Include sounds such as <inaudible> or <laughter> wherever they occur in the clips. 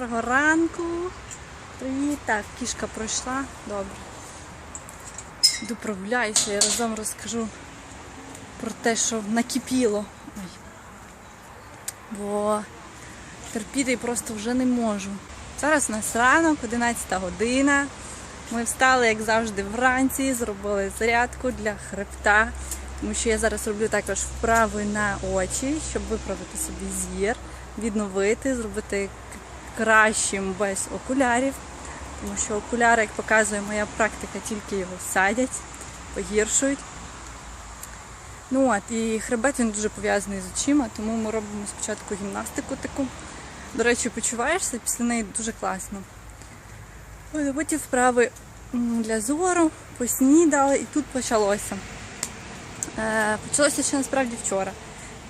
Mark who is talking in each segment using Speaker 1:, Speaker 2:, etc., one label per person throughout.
Speaker 1: Доброго ранку. Привіт. Так, кішка пройшла. Добре. Йду прогуляюся і разом розкажу про те, що накипіло. Ой. Бо терпіти просто вже не можу. Зараз у нас ранок, 11 година. Ми встали, як завжди, вранці, зробили зарядку для хребта, тому що я зараз роблю також вправи на очі, щоб виправити собі зір, відновити, зробити кращим без окулярів. Тому що окуляри, як показує моя практика, тільки його садять, погіршують. Ну от, і хребет він дуже пов'язаний з очима, тому ми робимо спочатку гімнастику таку. До речі, почуваєшся після неї дуже класно. А Потім вправи для зору, поснідали і тут почалося. Е, почалося ще насправді вчора.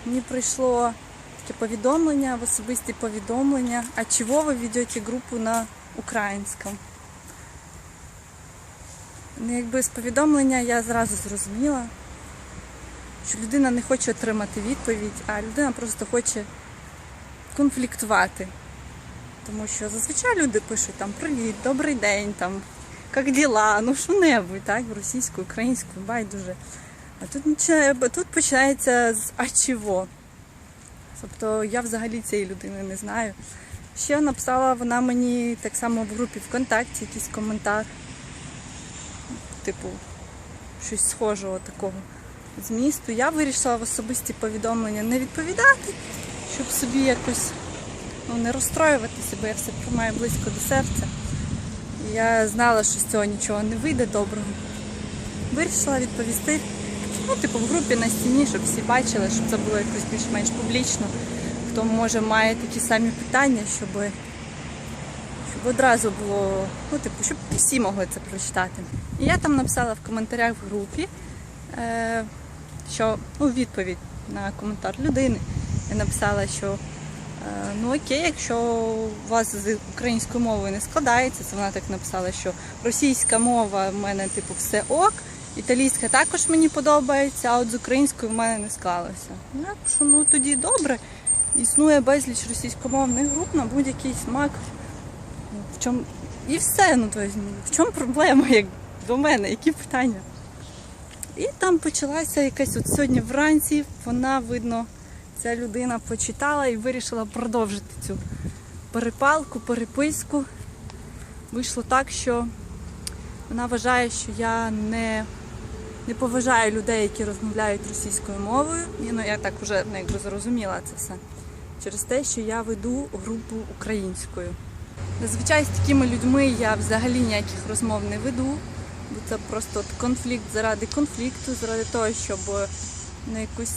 Speaker 1: Мені прийшло таке повідомлення, в особисті повідомлення, а чого ви ведете групу на українському? Ну, якби з повідомлення я зразу зрозуміла, що людина не хоче отримати відповідь, а людина просто хоче конфліктувати. Тому що зазвичай люди пишуть там привіт, добрий день, там як діла, ну що-небудь, так, російською, українською, байдуже. А тут, тут починається з а чого? Тобто я взагалі цієї людини не знаю. Ще написала вона мені так само в групі ВКонтакті якийсь коментар. Типу, щось схожого такого змісту. Я вирішила в особисті повідомлення не відповідати, щоб собі якось ну, не розстроюватися, бо я все приймаю близько до серця. Я знала, що з цього нічого не вийде доброго. Вирішила відповісти, ну, типу, в групі на стіні, щоб всі бачили, щоб це було якось більш-менш публічно. Хто може має такі самі питання, щоб, щоб одразу було, ну, типу, щоб всі могли це прочитати. І я там написала в коментарях в групі, е, що ну, відповідь на коментар людини. Я написала, що е, ну окей, якщо у вас з українською мовою не складається, це вона так написала, що російська мова в мене типу все ок, італійська також мені подобається, а от з українською в мене не склалося. Ну, Я пишу, ну тоді добре. Існує безліч російськомовних груп на будь-який смак. В чому... І все, ну ну, в чому проблема, як до мене, які питання? І там почалася якась от сьогодні вранці, вона, видно, ця людина почитала і вирішила продовжити цю перепалку, переписку. Вийшло так, що вона вважає, що я не, не поважаю людей, які розмовляють російською мовою. І, ну, я так вже ну, якби зрозуміла це все. Через те, що я веду групу українською. Зазвичай з такими людьми я взагалі ніяких розмов не веду, бо це просто конфлікт заради конфлікту, заради того, щоб на якусь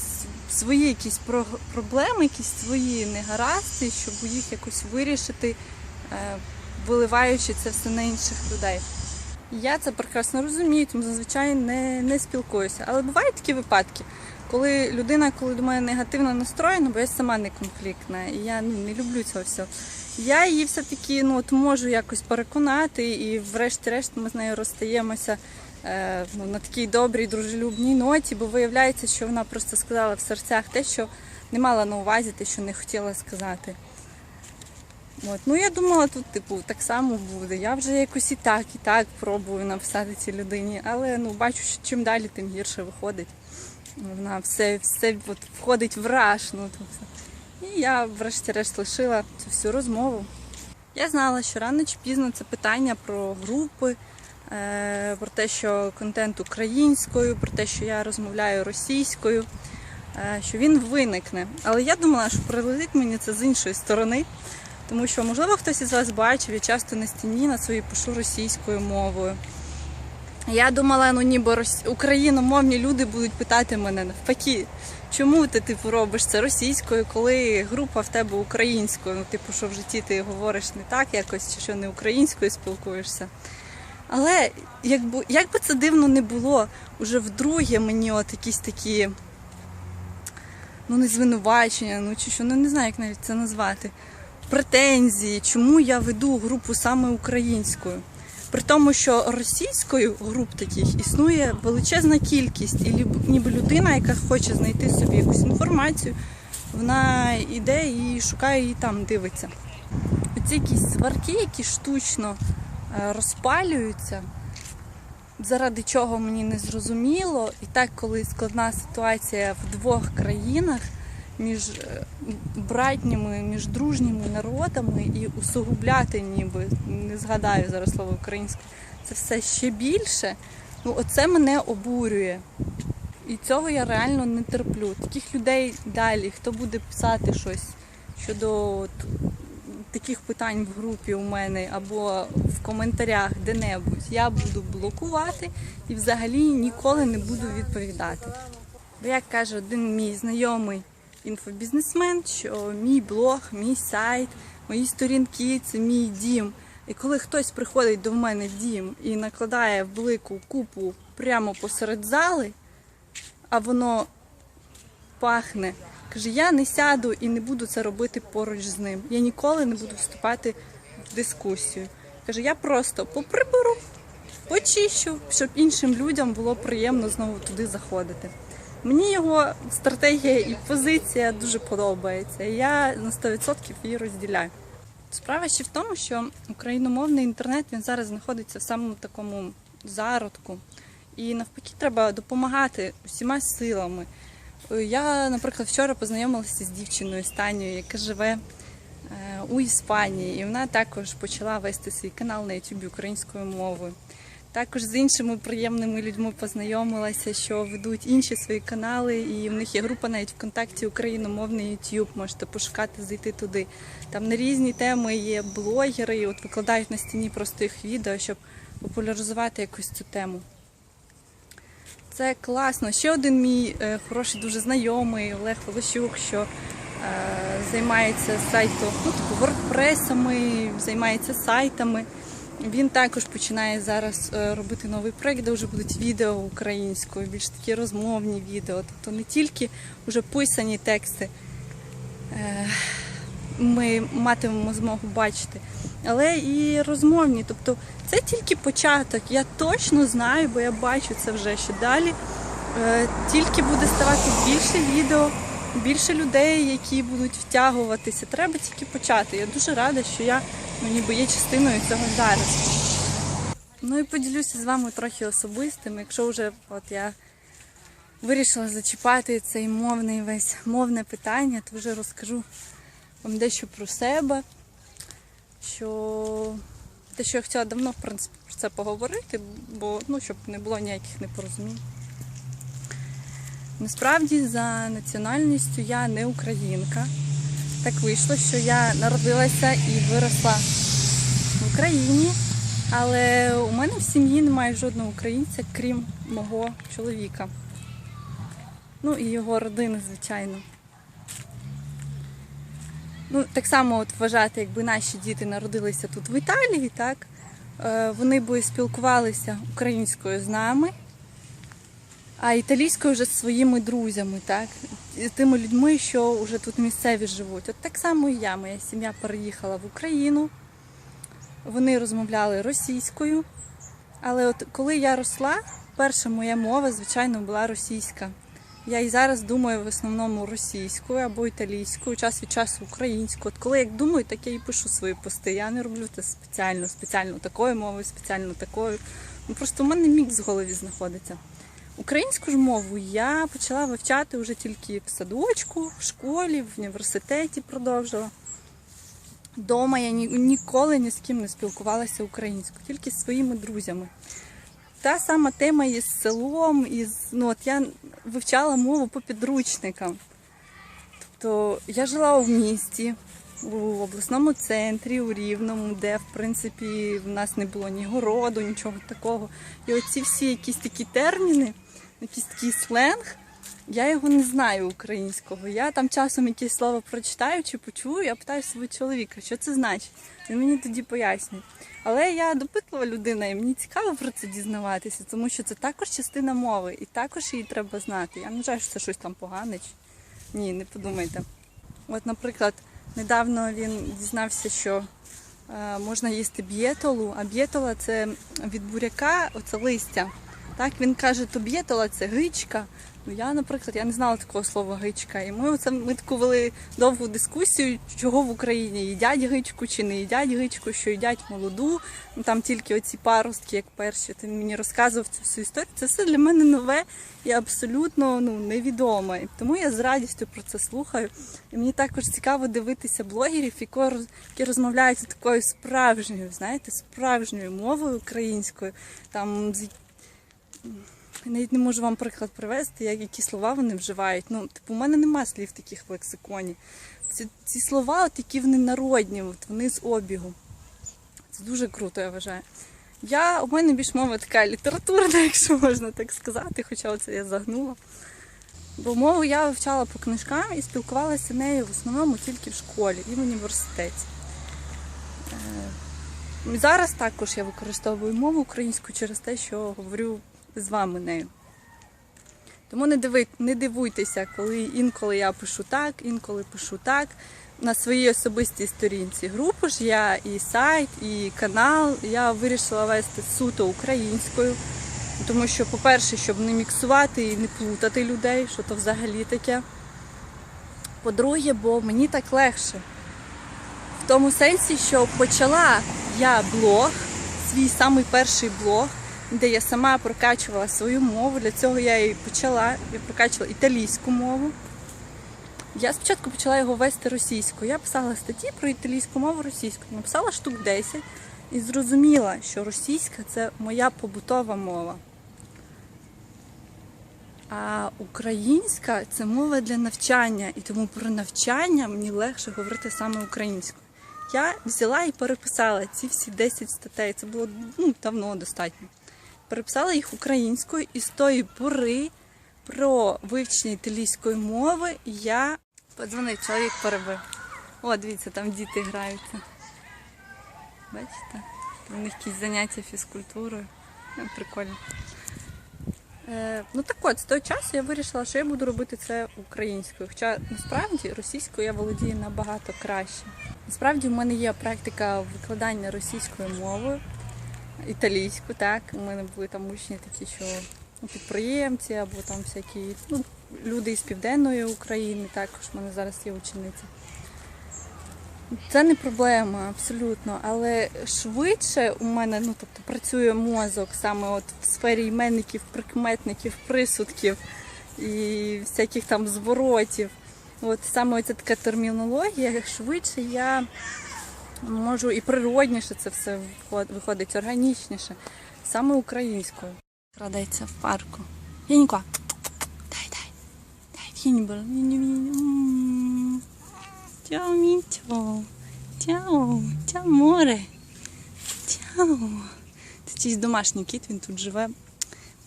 Speaker 1: свої якісь про- проблеми, якісь свої негаразди, щоб їх якось вирішити, е, виливаючи це все на інших людей. Я це прекрасно розумію, тому зазвичай не, не спілкуюся. Але бувають такі випадки, коли людина, коли до мене негативно настроєна, бо я сама не конфліктна, і я ну, не люблю цього всього. Я її все-таки ну, от можу якось переконати, і врешті-решт ми з нею розстаємося е, ну, на такій добрій, дружелюбній ноті, бо виявляється, що вона просто сказала в серцях те, що не мала на увазі, те, що не хотіла сказати. От. Ну я думала, тут типу так само буде. Я вже якось і так, і так пробую написати цій людині, але ну бачу, що чим далі, тим гірше виходить. Вона все, все от, входить в раж. Ну, то все. І я врешті-решт лишила цю всю розмову. Я знала, що рано чи пізно це питання про групи, е, про те, що контент українською, про те, що я розмовляю російською, е, що він виникне. Але я думала, що прилетить мені це з іншої сторони. Тому що, можливо, хтось із вас бачив, я часто на стіні на своїй пишу російською мовою. Я думала, ну ніби рос- україномовні люди будуть питати мене навпаки, чому ти типу робиш це російською, коли група в тебе українською? Ну, типу, що в житті ти говориш не так якось, чи що не українською спілкуєшся. Але якби, як би це дивно не було, уже вдруге мені от якісь такі ну не звинувачення, ну чи що, ну не знаю, як навіть це назвати. Претензії, чому я веду групу саме українською. При тому, що російською груп таких існує величезна кількість, і ніби людина, яка хоче знайти собі якусь інформацію, вона йде і шукає її там, дивиться. Оці якісь сварки, які штучно е, розпалюються, заради чого мені не зрозуміло. І так, коли складна ситуація в двох країнах між е, братніми, між дружніми народами і усугубляти, ніби не згадаю зараз слово українське, це все ще більше. Ну, оце мене обурює. І цього я реально не терплю. Таких людей далі, хто буде писати щось щодо от, таких питань в групі у мене або в коментарях де-небудь, я буду блокувати і взагалі ніколи не буду відповідати. Бо як каже один мій знайомий інфобізнесмен, що мій блог, мій сайт, мої сторінки це мій дім. І коли хтось приходить до мене в дім і накладає велику купу прямо посеред зали, а воно пахне. Каже, я не сяду і не буду це робити поруч з ним. Я ніколи не буду вступати в дискусію. Каже, я просто поприберу, почищу, щоб іншим людям було приємно знову туди заходити. Мені його стратегія і позиція дуже подобається. Я на 100% її розділяю. Справа ще в тому, що україномовний інтернет він зараз знаходиться в самому такому зародку. І навпаки, треба допомагати усіма силами. Я, наприклад, вчора познайомилася з дівчиною з Танією, яка живе е, у Іспанії, і вона також почала вести свій канал на YouTube українською мовою. Також з іншими приємними людьми познайомилася, що ведуть інші свої канали, і в них є група навіть ВКонтакті Україномовний YouTube, Можете пошукати, зайти туди. Там на різні теми є блогери, от викладають на стіні просто їх відео, щоб популяризувати якусь цю тему. Це класно. Ще один мій е, хороший, дуже знайомий Олег Волощук, що е, займається сайтом, ну, типу, вордпресами, займається сайтами. Він також починає зараз е, робити новий проєкт, де вже будуть відео українською, більш такі розмовні відео. Тобто не тільки вже писані тексти е, ми матимемо змогу бачити, але і розмовні. Тобто це тільки початок. Я точно знаю, бо я бачу це вже що далі. Е, Тільки буде ставати більше відео, більше людей, які будуть втягуватися. Треба тільки почати. Я дуже рада, що я ну, ніби є частиною цього зараз. Ну і поділюся з вами трохи особистим. Якщо вже от я вирішила зачіпати цей мовний весь мовне питання, то вже розкажу вам дещо про себе. Що те, що я хотіла давно, в принципі, про це поговорити, бо ну, щоб не було ніяких непорозумінь. Насправді, за національністю я не українка. Так вийшло, що я народилася і виросла в Україні, але у мене в сім'ї немає жодного українця, крім мого чоловіка. Ну і його родини, звичайно. Ну, так само от вважати, якби наші діти народилися тут в Італії, так, е, вони би спілкувалися українською з нами, а італійською вже зі своїми друзями, так, тими людьми, що вже тут місцеві живуть. От так само і я. Моя сім'я переїхала в Україну. Вони розмовляли російською. Але от коли я росла, перша моя мова, звичайно, була російська. Я і зараз думаю в основному російською або італійською, час від часу українською. От коли як думаю, так я і пишу свої пости. Я не роблю це спеціально, спеціально такою мовою, спеціально такою. Ну просто в мене мікс в голові знаходиться. Українську ж мову я почала вивчати вже тільки в садочку, в школі, в університеті продовжила. Дома я ні, ніколи ні з ким не спілкувалася українською, тільки з своїми друзями. Та сама тема із селом, із ну от я вивчала мову по підручникам. Тобто я жила у місті, у обласному центрі, у Рівному, де в принципі в нас не було ні городу, нічого такого. І оці всі якісь такі терміни, якийсь такий сленг, я його не знаю українського. Я там часом якесь слово прочитаю чи почую, я питаю свого чоловіка, що це значить. Він мені тоді пояснює. Але я допитлива людина, і мені цікаво про це дізнаватися, тому що це також частина мови, і також її треба знати. Я не вважаю, що це щось там погане. чи- Ні, не подумайте. От, наприклад, недавно він дізнався, що е, можна їсти б'єтолу, а б'єтола це від буряка, оце листя. Так, він каже, то б'єтола це гичка, Ну, я, наприклад, я не знала такого слова гичка. І ми оце ми таку вели довгу дискусію, чого в Україні їдять гичку чи не їдять гичку, що їдять молоду. Ну там тільки оці паростки, як перші. Ти мені розказував цю всю історію. Це все для мене нове і абсолютно ну, невідоме. І тому я з радістю про це слухаю. І мені також цікаво дивитися блогерів, які роз- які розмовляють такою справжньою, знаєте, справжньою мовою українською. Там навіть не можу вам приклад привести, як які слова вони вживають. Ну, типу, у мене нема слів таких в лексиконі. Ці, ці слова, от які вони народні, от вони з обігу. Це дуже круто, я вважаю. Я, у мене більш мова така літературна, <laughs> якщо можна так сказати, хоча оце я загнула. Бо мову я вивчала по книжкам і спілкувалася нею в основному тільки в школі і в університеті. Е, Зараз також я використовую мову українську через те, що говорю з вами нею. Тому не, диви, не дивуйтеся, коли інколи я пишу так, інколи пишу так. На своїй особистій сторінці групу ж я і сайт, і канал я вирішила вести суто українською. Тому що, по-перше, щоб не міксувати і не плутати людей, що то взагалі таке. По-друге, бо мені так легше. В тому сенсі, що почала я блог, свій самий перший блог, де я сама прокачувала свою мову. Для цього я і почала. Я прокачувала італійську мову. Я спочатку почала його вести російською. Я писала статті про італійську мову російською. Написала штук 10 і зрозуміла, що російська це моя побутова мова. А українська це мова для навчання, і тому про навчання мені легше говорити саме українською. Я взяла і переписала ці всі 10 статей. Це було ну, давно достатньо. Переписала їх українською, і з тої пори про вивчення італійської мови я подзвонив, чоловік перебив. О, дивіться, там діти граються. Бачите? У них якісь заняття фізкультурою. Ну, Прикольно. Е, ну так от, з того часу я вирішила, що я буду робити це українською. Хоча насправді російською я володію набагато краще. Насправді в мене є практика викладання російською мовою, італійську, так. У мене були там учні такі, що ну, підприємці або там всякі ну, люди із південної України, також в мене зараз є учениця. Це не проблема, абсолютно. Але швидше у мене ну, тобто, працює мозок саме от в сфері іменників, прикметників, присудків і всяких там зворотів. От саме оця така термінологія, швидше я можу і природніше це все виходить, органічніше, саме українською. Крадеться в парку. Янько, дай, дай, дай, Фінібер. Ciao Мітьо. Ciao, ciao море. Ciao. Це чийсь домашній кіт, він тут живе.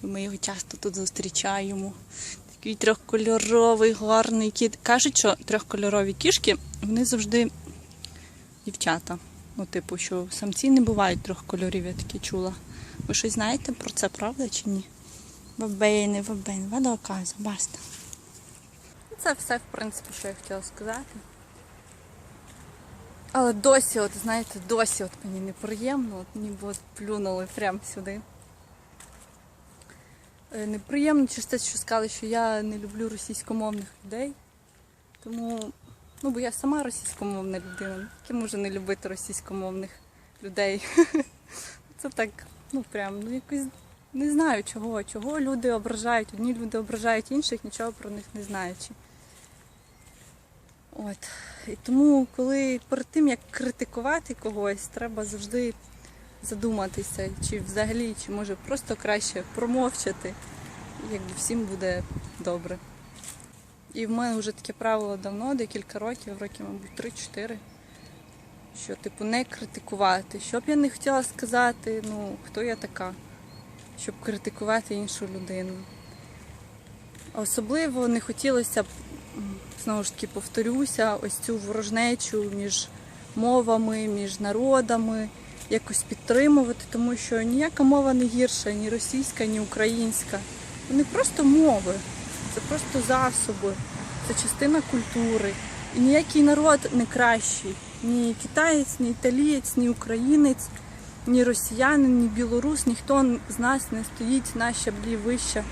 Speaker 1: Ми його часто тут зустрічаємо. Такий трьохкольоровий, гарний кіт. Кажуть, що трьохкольорові кішки, вони завжди дівчата. Ну, типу, що самці не бувають трьох кольорів, я таки чула. Ви щось знаєте про це, правда чи ні? Вабейни, вабейни, вадоказа, баста. Це все, в принципі, що я хотіла сказати. Але досі, от знаєте, досі от мені неприємно, от ніби от плюнули прямо сюди. Е, Неприємно через те, що сказали, що я не люблю російськомовних людей. Тому, ну бо я сама російськомовна людина. Яке може не любити російськомовних людей? <laughs> Це так, ну прям, ну якось не знаю чого. Чого люди ображають. Одні люди ображають інших, нічого про них не знаючи. От. І тому, коли перед тим як критикувати когось, треба завжди задуматися, чи взагалі, чи може просто краще промовчати, якби всім буде добре. І в мене вже таке правило давно, декілька років, років, мабуть, 3-4, що, типу, не критикувати. Що б я не хотіла сказати, ну, хто я така, щоб критикувати іншу людину. Особливо не хотілося б знову ж таки повторюся, ось цю ворожнечу між мовами, між народами якось підтримувати, тому що ніяка мова не гірша, ні російська, ні українська. Вони просто мови, це просто засоби, це частина культури. І ніякий народ не кращий. Ні китаєць, ні італієць, ні українець, ні росіянин, ні білорус, ніхто з нас не стоїть на щаблі вище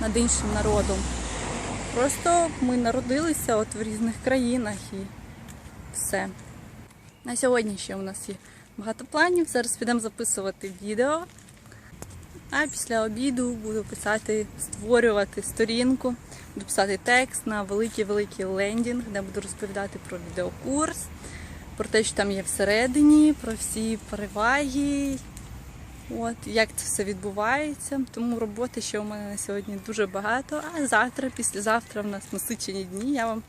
Speaker 1: над іншим народом. Просто ми народилися от в різних країнах і все. На сьогодні ще у нас є багато планів. Зараз підемо записувати відео. А після обіду буду писати, створювати сторінку, буду писати текст на великий-великий лендінг, де буду розповідати про відеокурс, про те, що там є всередині, про всі переваги, от, як це все відбувається. Тому роботи ще у мене на сьогодні дуже багато. А завтра, післязавтра в нас насичені дні. Я вам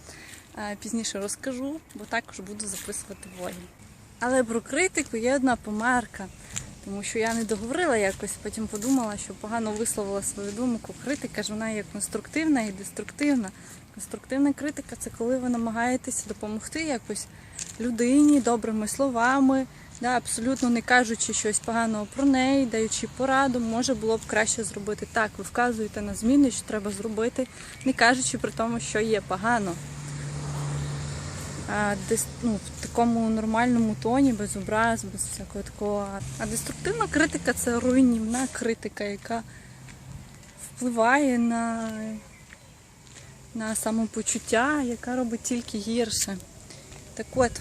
Speaker 1: е, пізніше розкажу, бо також буду записувати влоги. Але про критику є одна помарка. Тому що я не договорила якось, потім подумала, що погано висловила свою думку. Критика ж вона є конструктивна і деструктивна. Конструктивна критика це коли ви намагаєтеся допомогти якось людині добрими словами, да, абсолютно не кажучи щось поганого про неї, даючи пораду, може було б краще зробити так. Ви вказуєте на зміни, що треба зробити, не кажучи при тому, що є погано. Десь ну, в такому нормальному тоні, без образ, без всякого такого. А деструктивна критика це руйнівна критика, яка впливає на, на самопочуття, яка робить тільки гірше. Так от,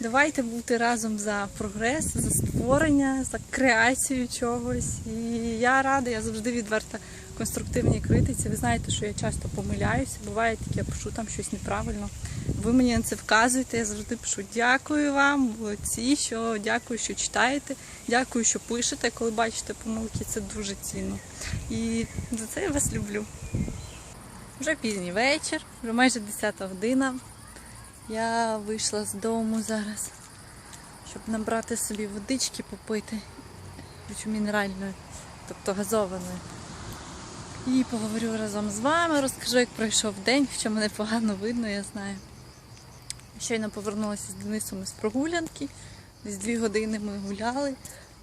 Speaker 1: давайте бути разом за прогрес, за створення, за креацію чогось. І я рада, я завжди відверта конструктивній критиці. Ви знаєте, що я часто помиляюся. Буває таке, я пишу там щось неправильно. Ви мені на це вказуєте, я завжди пишу дякую вам, молодці, що дякую, що читаєте, дякую, що пишете, коли бачите помилки, це дуже цінно. І за це я вас люблю. Вже пізній вечір, вже майже 10 година. Я вийшла з дому зараз, щоб набрати собі водички попити, мінеральної, тобто газованої. І поговорю разом з вами, розкажу, як пройшов день, хоча мене погано видно, я знаю. Щойно повернулася з Денисом із прогулянки. Десь дві години ми гуляли,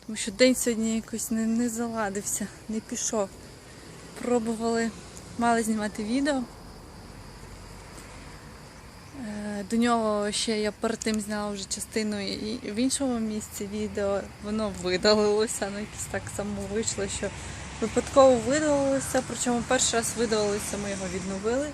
Speaker 1: тому що день сьогодні якось не, не заладився, не пішов. Пробували, мали знімати відео. Е, До нього ще я перед тим зняла вже частину і в іншому місці відео. Воно видалилося, ну якось так само вийшло, що випадково видалилося. Причому перший раз видалилося, ми його відновили.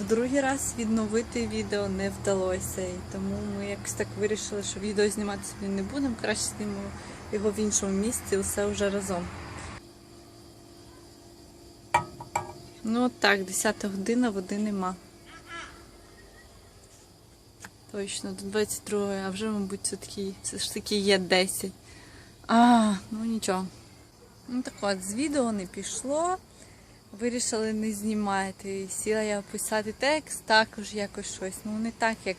Speaker 1: В другий раз відновити відео не вдалося. І тому ми якось так вирішили, що відео знімати сьогодні не будемо. Краще знімемо його в іншому місці, усе вже разом. Ну от так, 10 година, води нема. Точно, до 22, а вже, мабуть, все ж таки є 10. А, ну нічого. Ну так от, з відео не пішло. Вирішили не знімати. Сіла я писати текст, також якось щось. Ну не так, як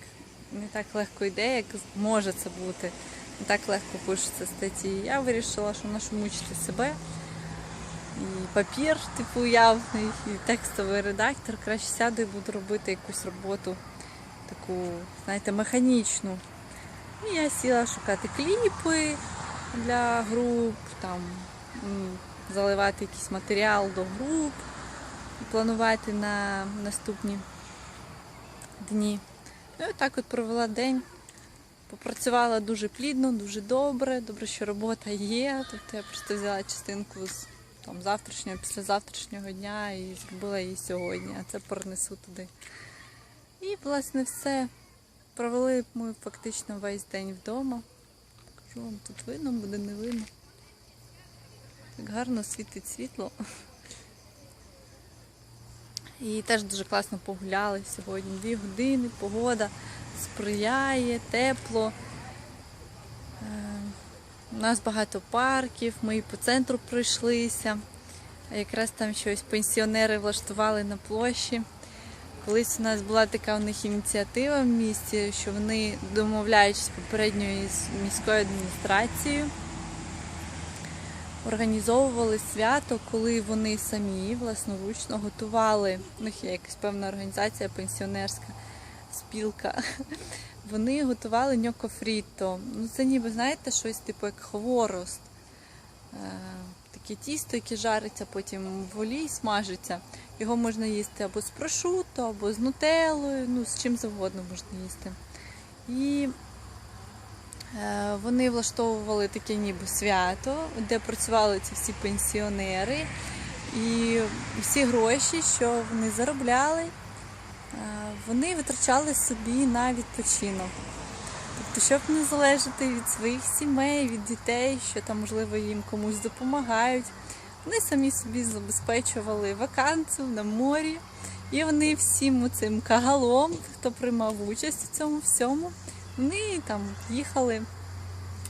Speaker 1: не так легко йде, як може це бути. Не так легко пишуться статті. Я вирішила, що нашу мучити себе. І папір, типу, явний, і текстовий редактор. Краще сяду і буду робити якусь роботу, таку, знаєте, механічну. І я сіла шукати кліпи для груп, там заливати якийсь матеріал до груп, планувати на наступні дні. Ну і так от провела день. Попрацювала дуже плідно, дуже добре. Добре, що робота є. Тобто я просто взяла частинку з там, завтрашнього, післязавтрашнього дня і зробила її сьогодні, а це перенесу туди. І, власне, все. Провели ми фактично весь день вдома. Кажу вам, тут видно, буде не видно. Так гарно світить світло. І теж дуже класно погуляли сьогодні. Дві години, погода сприяє, тепло. Е, У нас багато парків, ми і по центру пройшлися. Якраз там щось пенсіонери влаштували на площі. Колись у нас була така у них ініціатива в місті, що вони, домовляючись з попередньою міською адміністрацією, організовували свято, коли вони самі власноручно готували. У них є якась певна організація пенсіонерська спілка. <laughs> Вони готували ньоко фріто. Ну, це ніби, знаєте, щось типу як хворост. Е, Таке тісто, яке жариться, потім в олії смажиться. Його можна їсти або з прошуто, або з нутеллою, ну з чим завгодно можна їсти. І вони влаштовували таке ніби свято, де працювали ці всі пенсіонери. І всі гроші, що вони заробляли, е, вони витрачали собі на відпочинок. Тобто, щоб не залежати від своїх сімей, від дітей, що там, можливо, їм комусь допомагають. Вони самі собі забезпечували вакансію на морі. І вони всім цим кагалом, хто приймав участь у цьому всьому, вони там їхали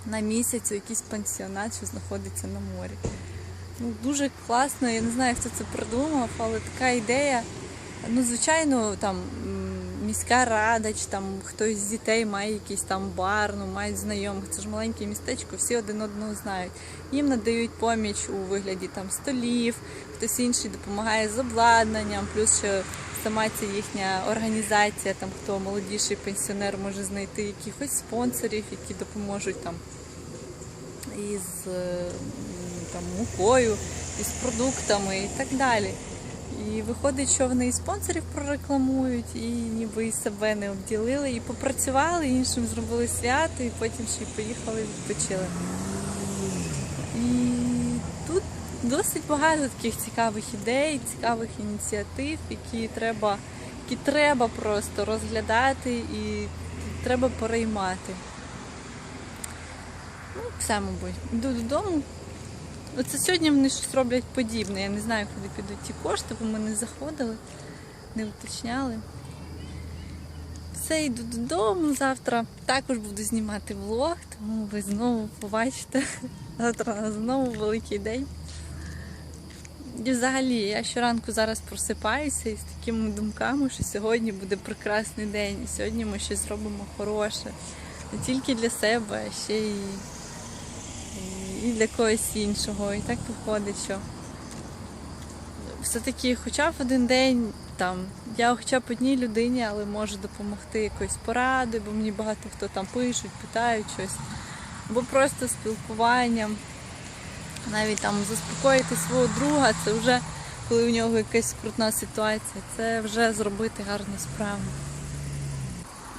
Speaker 1: на місяць у якийсь пансіонат, що знаходиться на морі. Ну, дуже класно, я не знаю, хто це придумав, але така ідея. Ну, звичайно, там міська рада, чи там хтось з дітей має якийсь там бар, ну мають знайомих. Це ж маленьке містечко, всі один одного знають. Їм надають поміч у вигляді там столів, хтось інший допомагає з обладнанням, плюс ще сама ця їхня організація, там хто молодіший пенсіонер може знайти якихось спонсорів, які допоможуть там із там, мукою, із продуктами і так далі. І виходить, що вони і спонсорів прорекламують, і ніби і себе не обділили, і попрацювали, і іншим зробили свято, і потім ще й поїхали відпочили. І тут досить багато таких цікавих ідей, цікавих ініціатив, які треба, які треба просто розглядати і треба переймати. Ну, все, мабуть. Йду додому. Оце сьогодні вони щось роблять подібне. Я не знаю, куди підуть ті кошти, бо ми не заходили, не уточняли. Все, йду додому. Завтра також буду знімати влог, тому ви знову побачите. <laughs> Завтра знову великий день. І взагалі, я щоранку зараз просипаюся із такими думками, що сьогодні буде прекрасний день, і сьогодні ми щось зробимо хороше. Не тільки для себе, а ще й і для когось іншого. І так виходить, що все-таки хоча б один день там, я хоча б одній людині, але можу допомогти якоюсь порадою, бо мені багато хто там пишуть, питають щось, або просто спілкуванням. Навіть там заспокоїти свого друга, це вже коли у нього якась скрутна ситуація, це вже зробити гарну справу.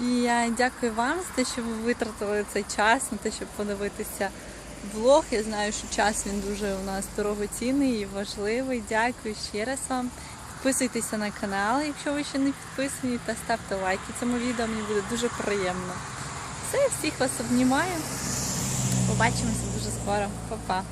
Speaker 1: І я дякую вам за те, що ви витратили цей час на те, щоб подивитися влог. Я знаю, що час він дуже у нас дорогоцінний і важливий. Дякую ще раз вам. Підписуйтеся на канал, якщо ви ще не підписані, та ставте лайки цьому відео, мені буде дуже приємно. Все, всіх вас обнімаю. Побачимося дуже скоро. Па-па.